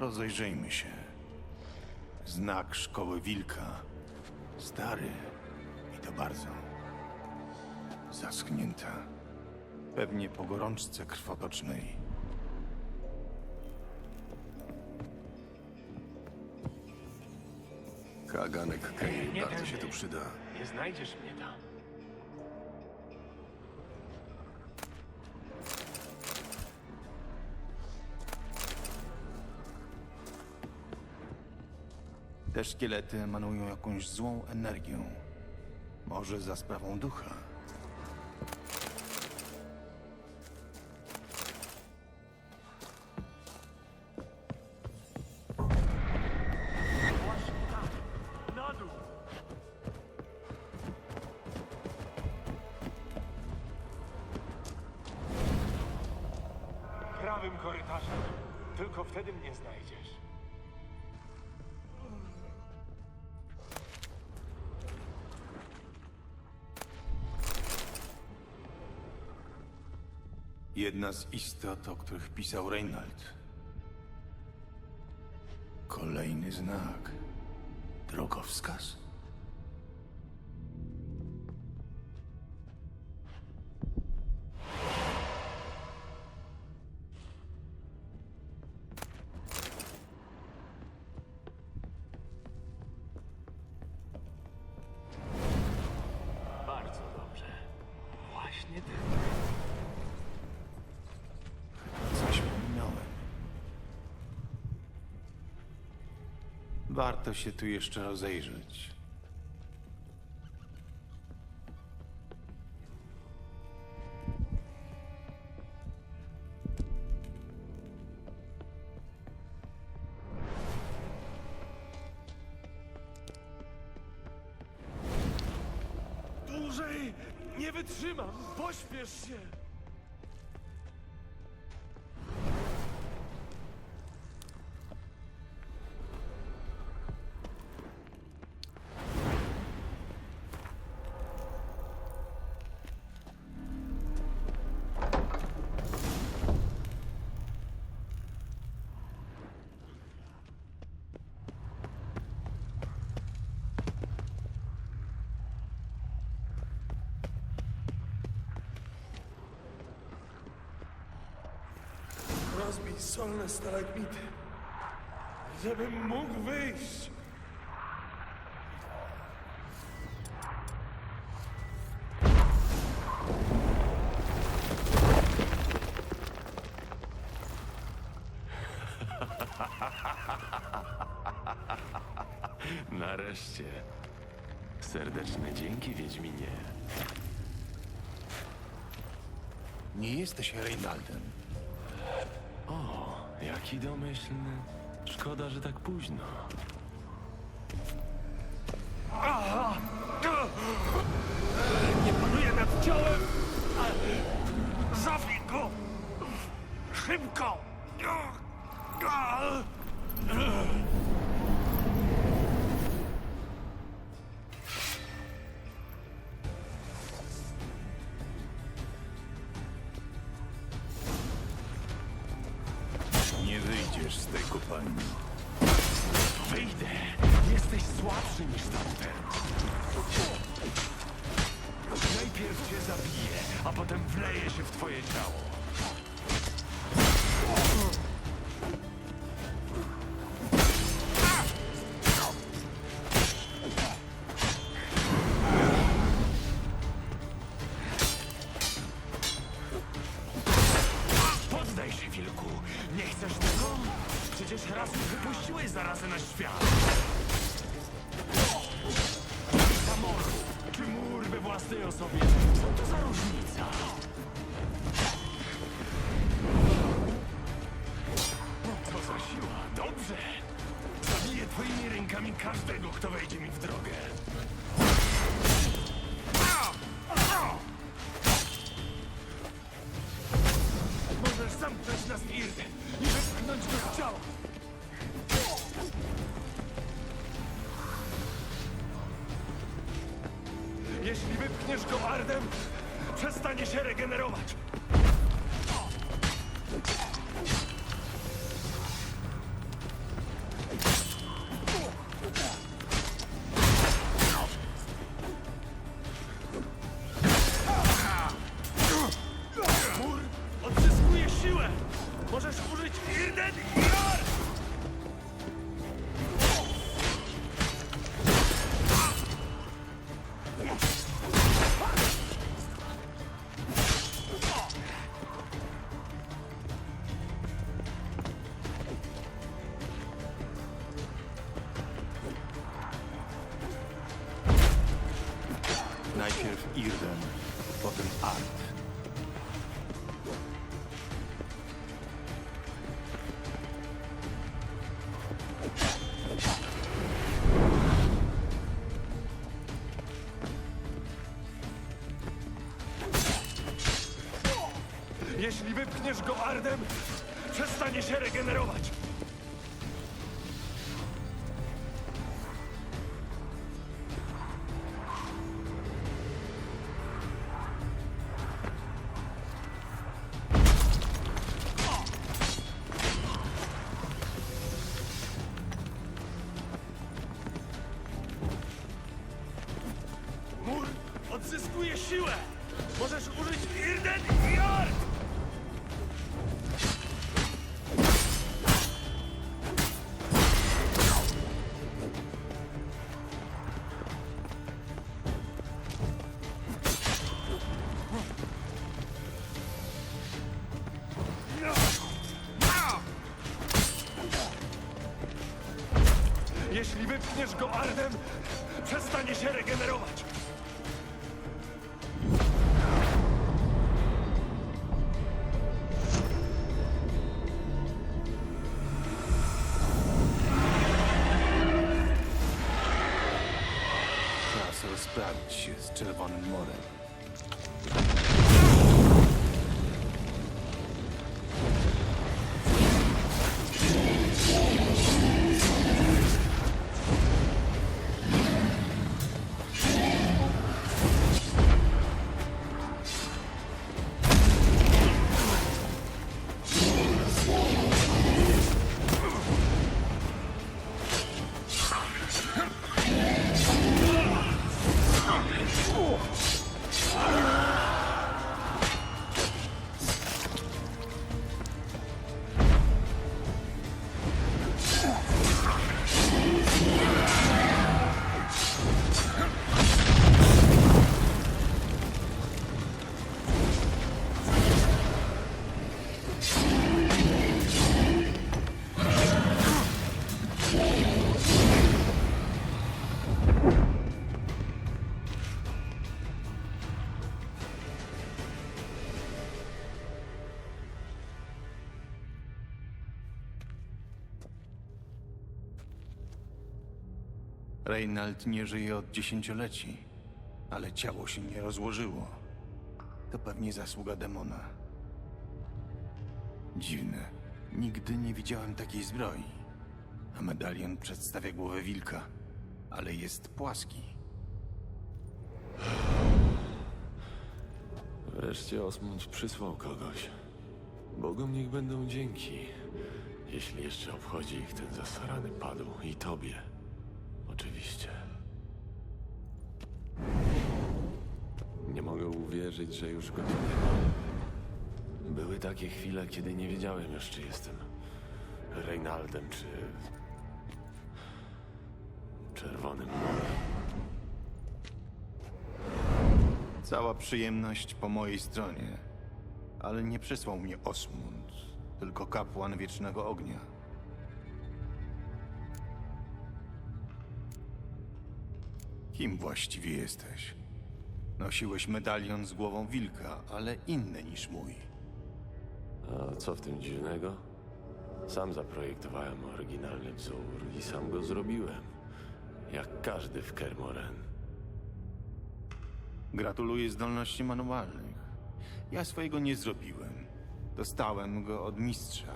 Rozejrzyjmy się. Znak szkoły wilka. Stary i to bardzo. Zaschnięta. Pewnie po gorączce krwotocznej. Kaganek Kane bardzo się tu przyda. Nie znajdziesz mnie tam. Te szkielety emanują jakąś złą energią. Może za sprawą ducha. Jedna z istot, o których pisał Reinald. Kolejny znak. Drogowskaz? Warto się tu jeszcze rozejrzeć. Solne stalagmity, żebym mógł wyjść. Nareszcie. Serdeczne dzięki, Wiedźminie. Nie jesteś Reinaldem. O, jaki domyślny. Szkoda, że tak późno. Nie się regenerować. Najpierw Irden, potem Art. Wypchniesz go Ardem, przestanie się regenerować. Reinald nie żyje od dziesięcioleci, ale ciało się nie rozłożyło. To pewnie zasługa demona. Dziwne. Nigdy nie widziałem takiej zbroi. A medalion przedstawia głowę wilka, ale jest płaski. Wreszcie Osmund przysłał kogoś. Bogom niech będą dzięki. Jeśli jeszcze obchodzi ich ten zasrany padł. I tobie. Nie mogę uwierzyć, że już go nie ma. Były takie chwile, kiedy nie wiedziałem już, czy jestem Reynaldem, czy... Czerwonym Morem. Cała przyjemność po mojej stronie. Ale nie przysłał mnie Osmund, tylko kapłan Wiecznego Ognia. Kim właściwie jesteś? Nosiłeś medalion z głową wilka, ale inny niż mój. A co w tym dziwnego? Sam zaprojektowałem oryginalny wzór i sam go zrobiłem. Jak każdy w Kermoren. Gratuluję zdolności manualnych. Ja swojego nie zrobiłem. Dostałem go od mistrza,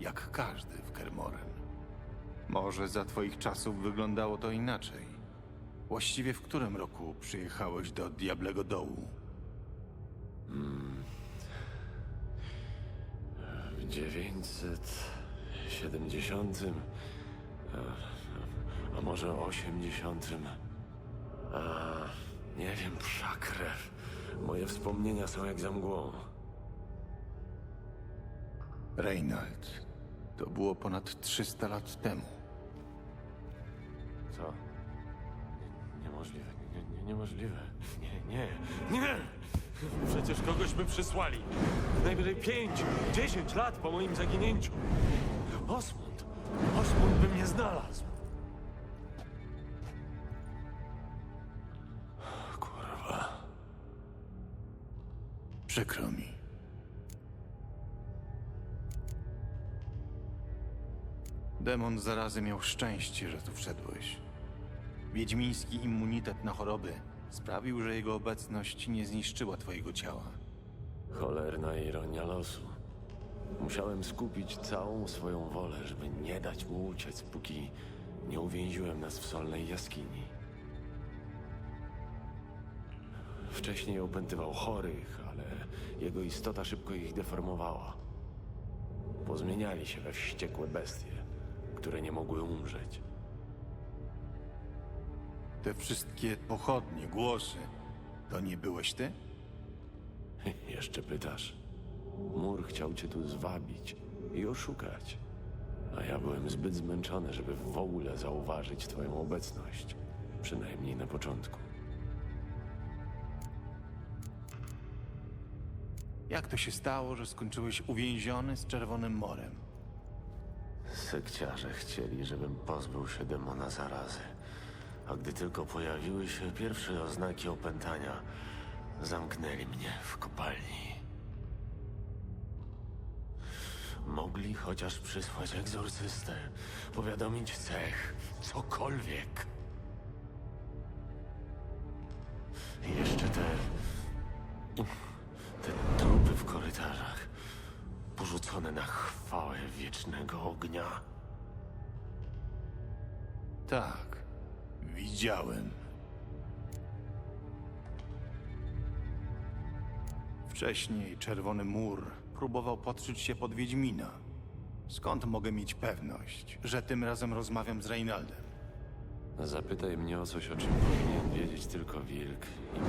jak każdy w Kermoren. Może za twoich czasów wyglądało to inaczej. Właściwie w którym roku przyjechałeś do Diablego Dołu? W 970. A, a może 80. A, nie wiem, psza krew. Moje wspomnienia są jak za mgłą. Reinald. To było ponad 300 lat temu. Niemożliwe, nie, nie, niemożliwe. Nie, nie, nie! Przecież kogoś by przysłali. Najwyżej pięć, dziesięć lat po moim zaginięciu. Osmund, Osmund by mnie znalazł. Kurwa. Przykro mi. Demon zarazy miał szczęście, że tu wszedłeś. Wiedźmiński immunitet na choroby sprawił, że jego obecność nie zniszczyła twojego ciała. Cholerna ironia losu. Musiałem skupić całą swoją wolę, żeby nie dać mu uciec, póki nie uwięziłem nas w solnej jaskini. Wcześniej opętywał chorych, ale jego istota szybko ich deformowała. Pozmieniali się we wściekłe bestie, które nie mogły umrzeć. Te wszystkie pochodnie, głosy, to nie byłeś ty? Jeszcze pytasz? Mur chciał cię tu zwabić i oszukać. A ja byłem zbyt zmęczony, żeby w ogóle zauważyć twoją obecność. Przynajmniej na początku. Jak to się stało, że skończyłeś uwięziony z Czerwonym Morem? Sekciarze chcieli, żebym pozbył się demona zarazy. A gdy tylko pojawiły się pierwsze oznaki opętania, zamknęli mnie w kopalni. Mogli chociaż przysłać egzorcystę, powiadomić cech, cokolwiek. I jeszcze te. te trupy w korytarzach, porzucone na chwałę wiecznego ognia. Tak, widziałem. Wcześniej Czerwony Mur próbował podszyć się pod Wiedźmina. Skąd mogę mieć pewność, że tym razem rozmawiam z Reinaldem? Zapytaj mnie o coś, o czym powinien wiedzieć tylko wilk i.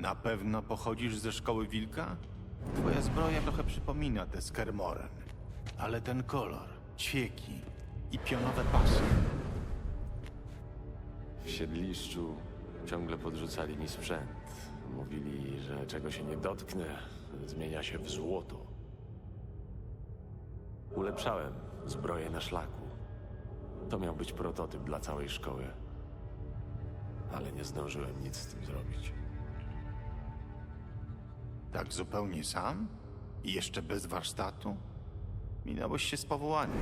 Na pewno pochodzisz ze szkoły wilka? Twoja zbroja trochę przypomina tę z Kermoren. Ale ten kolor, ćwieki i pionowe pasy. W siedliszczu ciągle podrzucali mi sprzęt. Mówili, że czego się nie dotknę, zmienia się w złoto. Ulepszałem zbroję na szlaku. To miał być prototyp dla całej szkoły. Ale nie zdążyłem nic z tym zrobić. Tak zupełnie sam? I jeszcze bez warsztatu? Minąłeś się z powołaniem.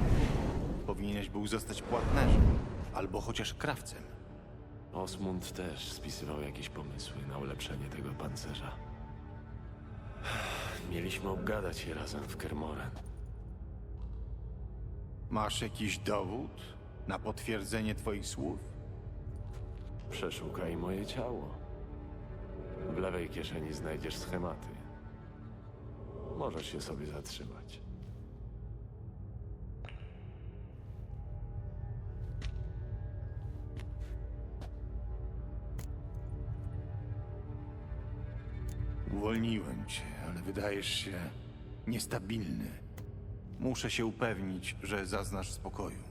Powinieneś był zostać płatnerzem, albo chociaż krawcem. Osmund też spisywał jakieś pomysły na ulepszenie tego pancerza. Mieliśmy obgadać je razem w Kermoren. Masz jakiś dowód na potwierdzenie twoich słów? Przeszukaj moje ciało. W lewej kieszeni znajdziesz schematy. Możesz się sobie zatrzymać. Uwolniłem cię, ale wydajesz się niestabilny. Muszę się upewnić, że zaznasz spokoju.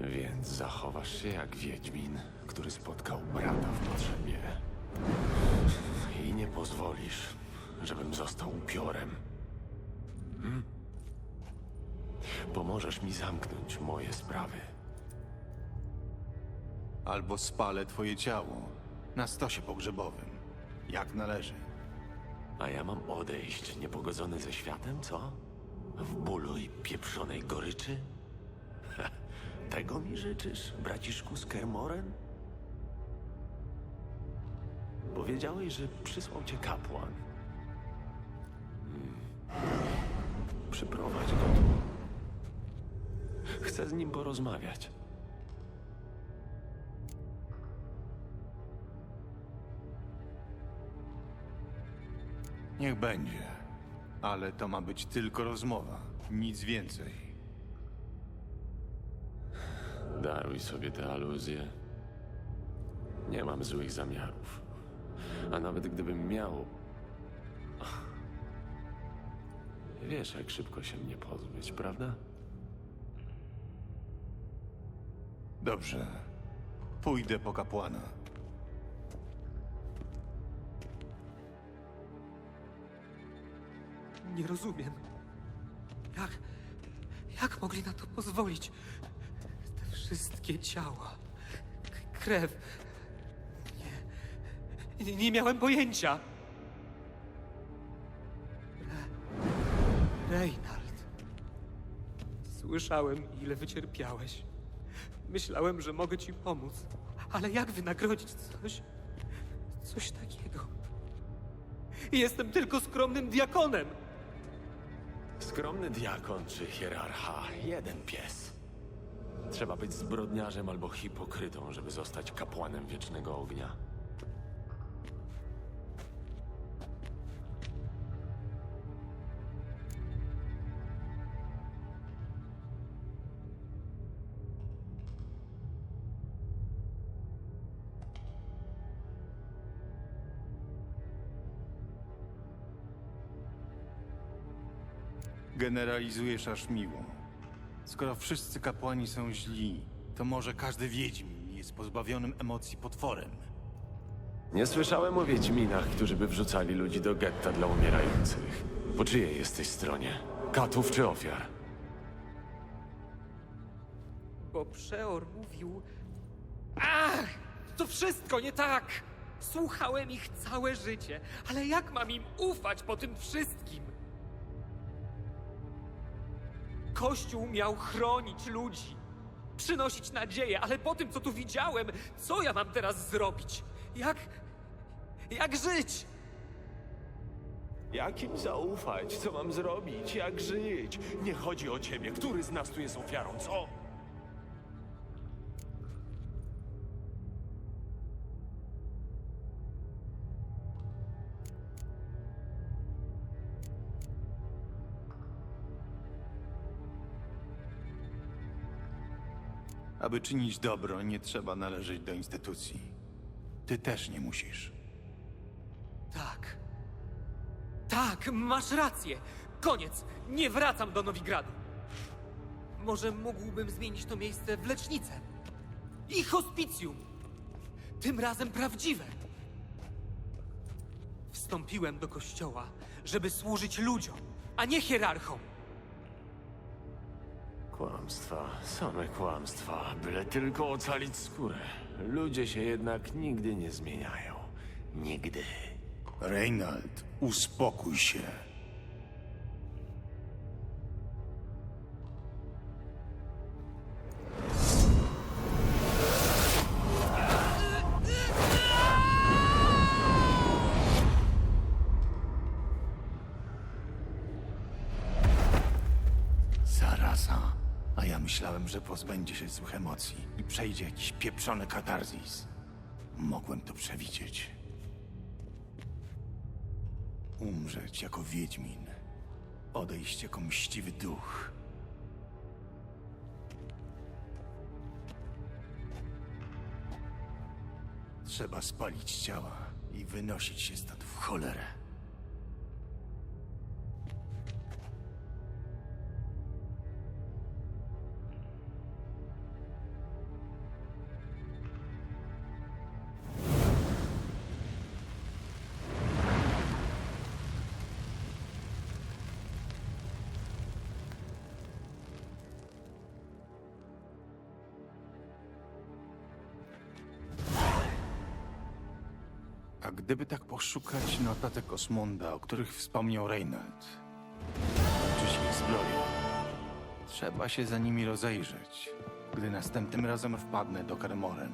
Więc zachowasz się jak Wiedźmin, który spotkał brata w potrzebie. I nie pozwolisz, żebym został upiorem. Hmm? Pomożesz mi zamknąć moje sprawy. Albo spalę twoje ciało na stosie pogrzebowym, jak należy. A ja mam odejść niepogodzony ze światem, co? W bólu i pieprzonej goryczy? Tego mi życzysz, braciszku z Kermoren? Powiedziałeś, że przysłał cię kapłan. Hmm. Przyprowadź go tu. Chcę z nim porozmawiać. Niech będzie. Ale to ma być tylko rozmowa, nic więcej. Daruj sobie te aluzje. Nie mam złych zamiarów. A nawet gdybym miał. Wiesz, jak szybko się mnie pozbyć, prawda? Dobrze. Pójdę po kapłana. Nie rozumiem. Jak. Jak mogli na to pozwolić? Te wszystkie ciała. k- Krew. Nie, nie miałem pojęcia. Re- Reinald. Słyszałem, ile wycierpiałeś. Myślałem, że mogę ci pomóc. Ale jak wynagrodzić coś? Coś takiego? Jestem tylko skromnym diakonem. Skromny diakon czy hierarcha, jeden pies. Trzeba być zbrodniarzem albo hipokrytą, żeby zostać kapłanem wiecznego ognia. Generalizujesz aż miło. Skoro wszyscy kapłani są źli, to może każdy wiedźmin jest pozbawionym emocji potworem. Nie słyszałem o Wiedźminach, którzy by wrzucali ludzi do getta dla umierających. Po czyjej jesteś stronie? Katów czy ofiar? Bo Przeor mówił... Ach! To wszystko nie tak! Słuchałem ich całe życie, ale jak mam im ufać po tym wszystkim? Kościół miał chronić ludzi, przynosić nadzieję, ale po tym, co tu widziałem, co ja mam teraz zrobić? Jak... jak żyć? Jak im zaufać? Co mam zrobić? Jak żyć? Nie chodzi o ciebie. Który z nas tu jest ofiarą, co? Aby czynić dobro, nie trzeba należeć do instytucji. Ty też nie musisz. Tak. Tak, masz rację. Koniec. Nie wracam do Nowigradu. Może mógłbym zmienić to miejsce w lecznicę. I hospicjum. Tym razem prawdziwe. Wstąpiłem do kościoła, żeby służyć ludziom, a nie hierarchom. Kłamstwa, same kłamstwa, byle tylko ocalić skórę. Ludzie się jednak nigdy nie zmieniają. Nigdy. Reinald, uspokój się. Przejdzie jakiś pieprzony katarzis. Mogłem to przewidzieć. Umrzeć jako wiedźmin. Odejść jako mściwy duch. Trzeba spalić ciała i wynosić się stąd w cholerę. Gdyby tak poszukać notatek Osmunda, o których wspomniał Reinald, czyś ich zbroję, trzeba się za nimi rozejrzeć, gdy następnym razem wpadnę do Kermoren.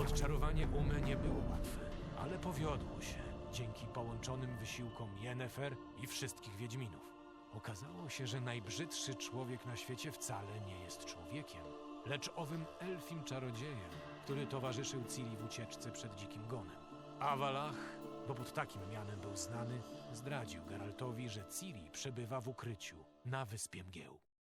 Odczarowanie Umy nie było łatwe, ale powiodło się dzięki połączonym wysiłkom Yennefer i wszystkich Wiedźminów. Okazało się, że najbrzydszy człowiek na świecie wcale nie jest człowiekiem, lecz owym elfim czarodziejem, który towarzyszył Ciri w ucieczce przed dzikim gonem. Awalach, bo pod takim mianem był znany, zdradził Geraltowi, że Ciri przebywa w ukryciu na wyspie Mgieł.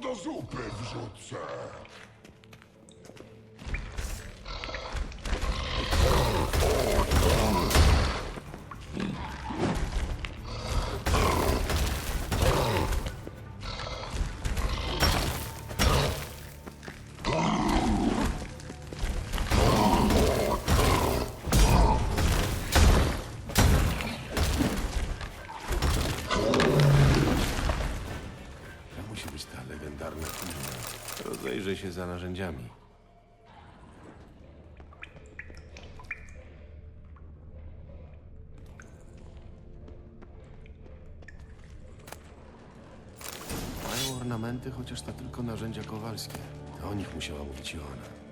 Do zupy wrzucę. Ta legendarna firma. Rozejrzę się za narzędziami. Mają ornamenty, chociaż to tylko narzędzia kowalskie. To o nich musiała mówić Joanna.